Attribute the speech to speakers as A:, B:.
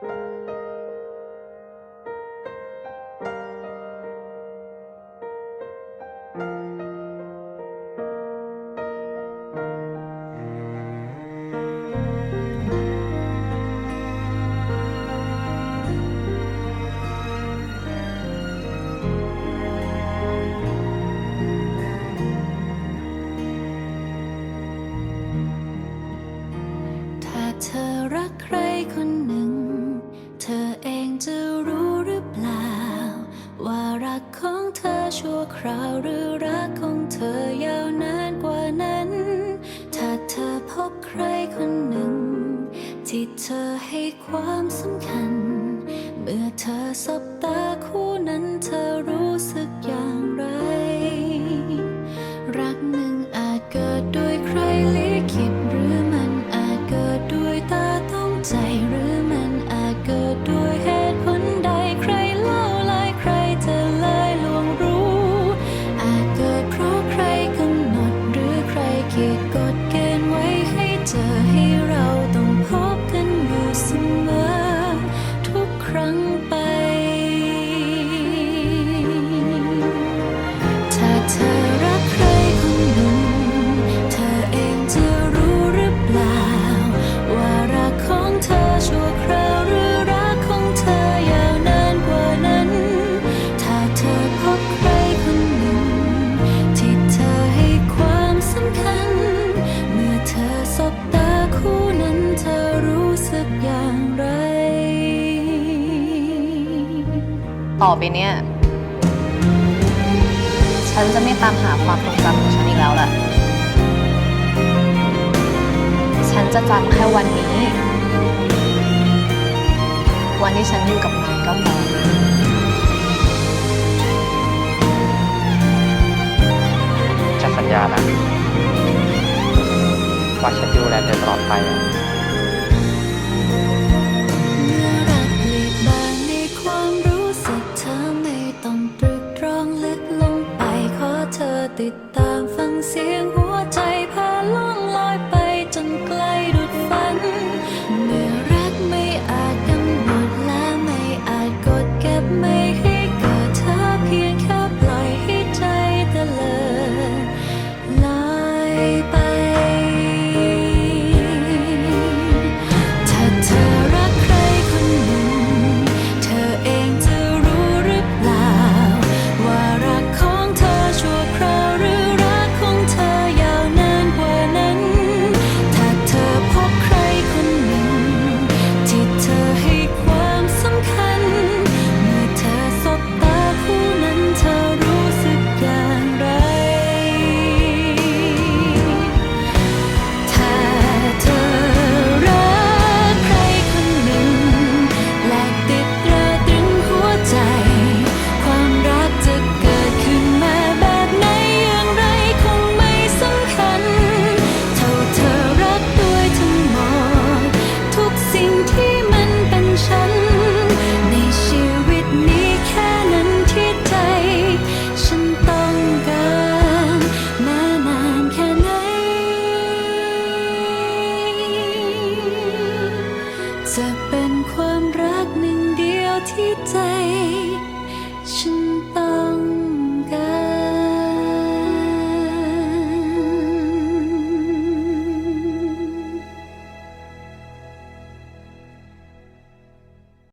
A: thank you ของเธอชั่วคราวหรือรักของเธอยาวนานกว่านั้น ถ้าเธอพบใครคนหนึ่ง ที่เธอให้ความสำคัญ เมื่อเธอสบตาคู่นั้นเธอรู้สึก ต่อไปเนี่ย
B: ฉันจะไม่ตามหาความทรงจำของฉันอีกแล้วล่ะ ฉันจะจำแค่วันนี้ วันที่ฉันอยู่กับนายก็พอ
C: ฉันสัญญานะว่าฉันดูแลเธอตลอดไปอะา
A: มฟังเสียงหัวใจ 一切。